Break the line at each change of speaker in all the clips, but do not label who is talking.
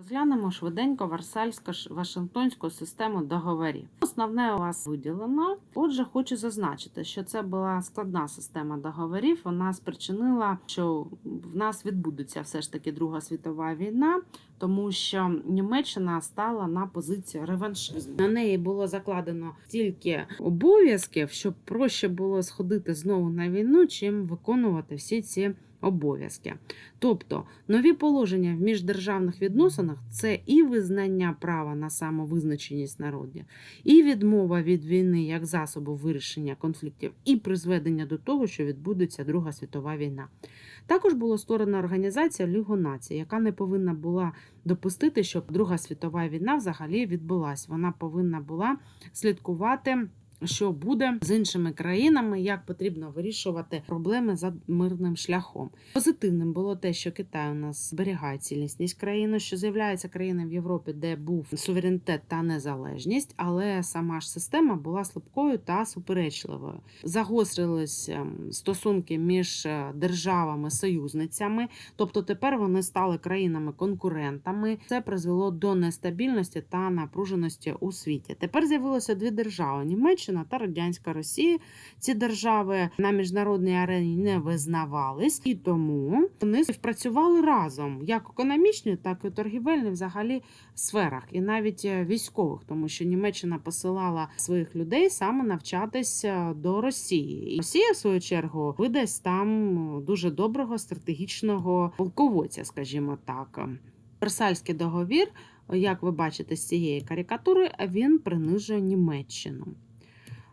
Розглянемо швиденько Варсальсько-Вашингтонську систему договорів. Основне у вас виділено. Отже, хочу зазначити, що це була складна система договорів. Вона спричинила, що в нас відбудеться все ж таки Друга світова війна, тому що Німеччина стала на позицію реваншизму. На неї було закладено стільки обов'язків, щоб проще було сходити знову на війну, чим виконувати всі ці обов'язки. Тобто нові положення в міждержавних відносинах це і визнання права на самовизначеність народів, і відмова від війни як засобу вирішення конфліктів, і призведення до того, що відбудеться Друга світова війна. Також було створена організація Лігу націй, яка не повинна була допустити, щоб Друга світова війна взагалі відбулась. Вона повинна була слідкувати. Що буде з іншими країнами, як потрібно вирішувати проблеми за мирним шляхом? Позитивним було те, що Китай у нас зберігає цілісність країни, що з'являється країною в Європі, де був суверенітет та незалежність, але сама ж система була слабкою та суперечливою. Загострились ем, стосунки між е, державами-союзницями, тобто тепер вони стали країнами-конкурентами. Це призвело до нестабільності та напруженості у світі. Тепер з'явилося дві держави: Німеччина та Радянська Росія. Ці держави на міжнародній арені не визнавались, і тому вони співпрацювали разом як економічні, так і торгівельні взагалі сферах, і навіть е, військових, тому що Німеччина посилала своїх людей саме навчатися до Росії. І Росія, в свою чергу, видасть там дуже доброго стратегічного полководця, скажімо так. Версальський договір, як ви бачите з цієї карикатури, він принижує Німеччину.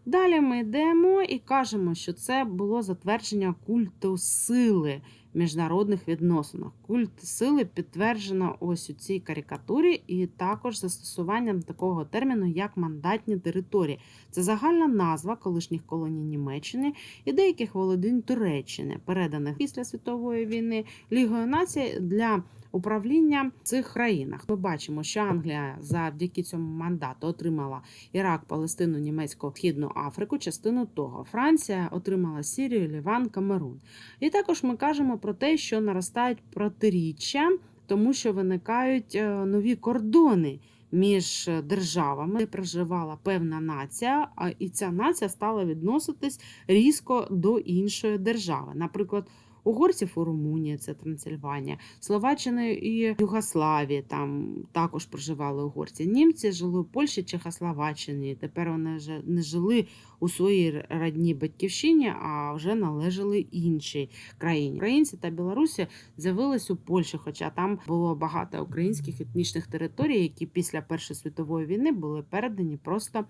Далі ми йдемо і кажемо, що це було затвердження культу сили в міжнародних відносинах. Культ сили підтверджено ось у цій карикатурі, і також застосуванням такого терміну, як мандатні території. Це загальна назва колишніх колоній Німеччини і деяких володінь Туреччини, переданих після світової війни Лігою націй для управління в цих країнах. Ми бачимо, що Англія завдяки цьому мандату отримала Ірак, Палестину, Німецьку, Східну Африку, частину того. Франція отримала Сірію, Ліван, Камерун. І також ми кажемо про те, що наростають протиріччя, тому що виникають е, нові кордони. Між державами де проживала певна нація, і ця нація стала відноситись різко до іншої держави. Наприклад, угорців у Румунії, це Трансильванія, Словаччини і Югославії, там також проживали угорці. Німці жили у Польщі, Чехословаччині. Тепер вони вже не жили у своїй родній батьківщині, а вже належали іншій країні. Українці та білорусі з'явились у Польщі, хоча там було багато українських етнічних територій, які після Першої світової війни були передані просто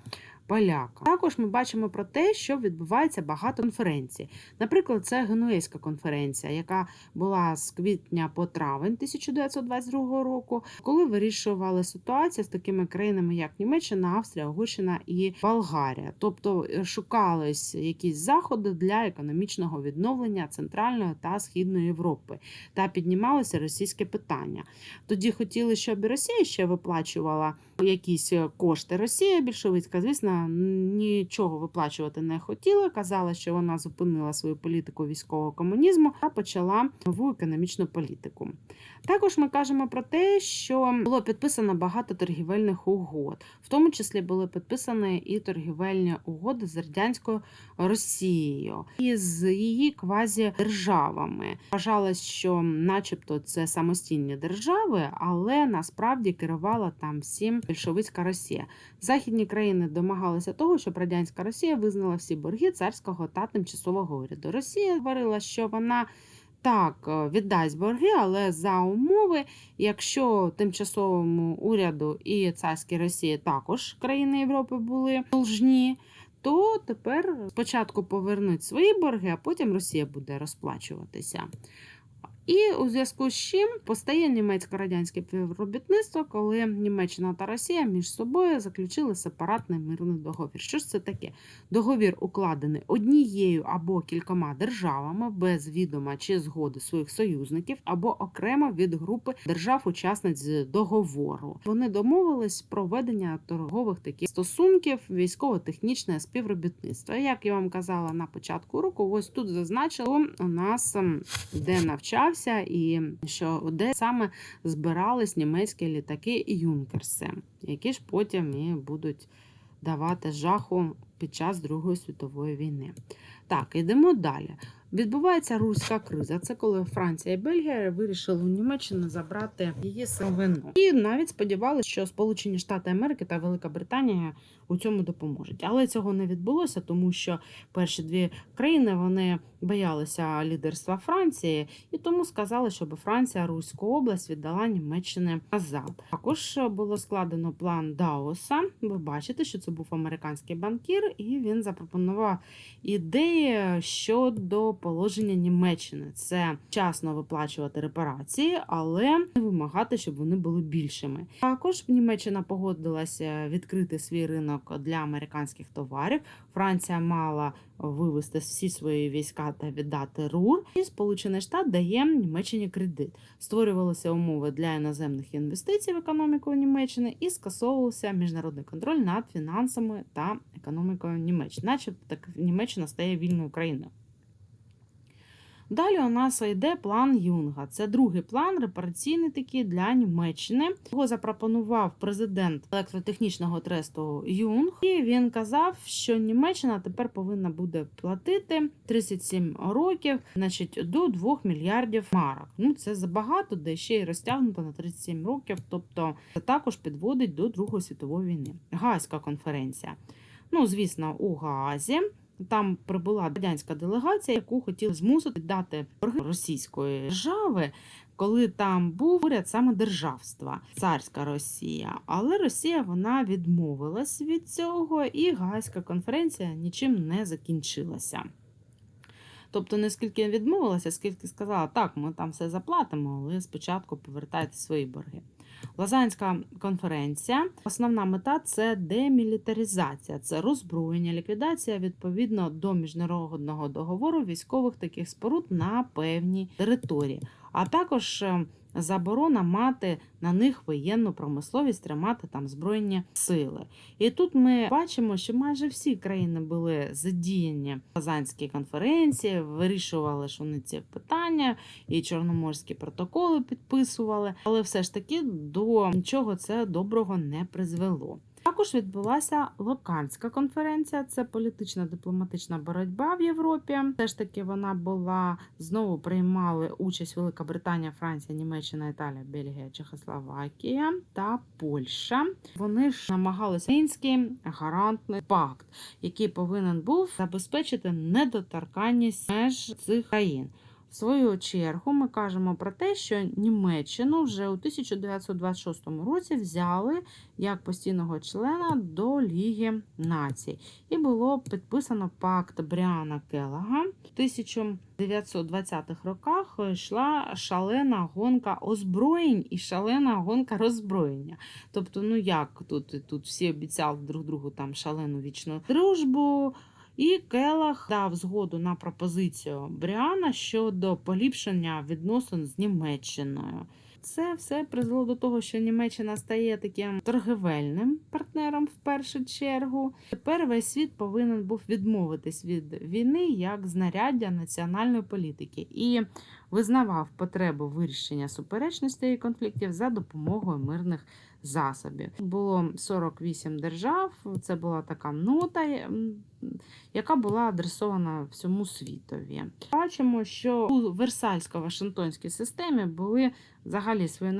полякам. Також ми бачимо про те, що відбувається багато конференцій. Наприклад, це Генуейська конференція, яка була з квітня по травень 1922 року, коли вирішували ситуацію з такими країнами, як Німеччина, Австрія, Угорщина і Болгарія. Тобто е, шукались якісь заходи для економічного відновлення Центральної та Східної Європи та піднімалося російське питання. Тоді хотіли, щоб Росія ще виплачувала якісь е, кошти. Росія більшовицька, звісно, нічого виплачувати не хотіла. Казала, що вона зупинила свою політику військового комунізму почала нову економічну політику. Також ми кажемо про те, що було підписано багато торгівельних угод, в тому числі були підписані і торгівельні угоди з радянською Росією і з її квазі-державами. Вважалось, що, начебто, це самостійні держави, але насправді керувала там всім більшовицька Росія. Західні країни домагалися того, щоб радянська Росія визнала всі борги царського та тимчасового уряду. Росія говорила, що вона. Так, е, віддасть борги, але за умови, якщо тимчасовому уряду і царській Росії також країни Європи були должні, то тепер спочатку повернуть свої борги, а потім Росія буде розплачуватися. І у зв'язку з чим постає німецько-радянське співробітництво, коли Німеччина та Росія між собою заключили сепаратний мирний договір. Що ж це таке? Договір укладений однією або кількома державами без відома чи згоди своїх союзників, або окремо від групи держав-учасниць договору. Вони домовились про ведення торгових таких стосунків, військово-технічне співробітництво. Як я вам казала на початку року, ось тут зазначило у нас ем, де навчався відбувався, і що де саме збирались німецькі літаки Юнкерси, які ж потім і будуть давати жаху під час Другої світової війни. Так, йдемо далі. Відбувається руська криза. Це коли Франція і Бельгія вирішили у Німеччини забрати її сировину. І навіть сподівалися, що Сполучені Штати Америки та Велика Британія у цьому допоможуть. Але цього не відбулося, тому що перші дві країни вони боялися лідерства Франції, і тому сказали, щоб Франція Руську область віддала Німеччини назад. Також було складено план Даоса. Ви бачите, що це був американський банкір, і він запропонував ідеї щодо положення Німеччини. Це вчасно виплачувати репарації, але не вимагати, щоб вони були більшими. Також Німеччина погодилася відкрити свій ринок для американських товарів. Франція мала вивести всі свої війська та віддати РУР. І Сполучений Штат дає Німеччині кредит. Створювалися умови для іноземних інвестицій в економіку Німеччини і скасовувався міжнародний контроль над фінансами та економікою Німеччини, начебто так Німеччина стає вільною країною. Далі у нас йде план Юнга. Це другий план, репараційний такий для Німеччини. Його запропонував президент електротехнічного тресту Юнг, і він казав, що Німеччина тепер повинна буде платити 37 років, значить до 2 мільярдів марок. Ну це забагато, де ще й розтягнуто на 37 років. Тобто це також підводить до Другої світової війни. Гаазька конференція. Ну, звісно, у Гаазі. Там прибула радянська делегація, яку хотіли змусити дати борги російської держави, коли там був уряд саме державства, царська Росія. Але Росія вона відмовилась від цього, і Гаазька конференція нічим не закінчилася. Тобто не скільки відмовилася, скільки сказала, так, ми там все заплатимо, але спочатку повертайте свої борги. Лазанська конференція. Основна мета це демілітаризація, це розброєння, ліквідація відповідно до міжнародного договору військових таких споруд на певній території, а також е, заборона мати на них воєнну промисловість, тримати там збройні сили. І тут ми бачимо, що майже всі країни були задіяні в Казанській конференції, вирішували що вони ці питання, і чорноморські протоколи підписували, але все ж таки до нічого це доброго не призвело. Також відбулася Локанська конференція, це політична дипломатична боротьба в Європі. Все ж таки вона була знову приймали участь Велика Британія, Франція, Німеччина, Італія, Бельгія, Чехословакія та Польща. Вони ж намагалися Мінський гарантний пакт, який повинен був забезпечити недоторканність меж цих країн. В свою чергу ми кажемо про те, що Німеччину вже у 1926 році взяли як постійного члена до Ліги націй. І було підписано пакт Бріана Келлага. В 1920-х роках йшла шалена гонка озброєнь і шалена гонка роззброєння. Тобто, ну як тут, тут всі обіцяли друг другу там шалену вічну дружбу. І Келах дав згоду на пропозицію Бріана щодо поліпшення відносин з Німеччиною. Це все призвело до того, що Німеччина стає таким торгівельним партнером в першу чергу. Тепер весь світ повинен був відмовитись від війни як знаряддя національної політики і визнавав потребу вирішення суперечностей і конфліктів за допомогою мирних засобів. Було 48 держав. Це була така нота, яка була адресована всьому світові. Бачимо, що у Версальсько-Вашингтонській системі були взагалі свої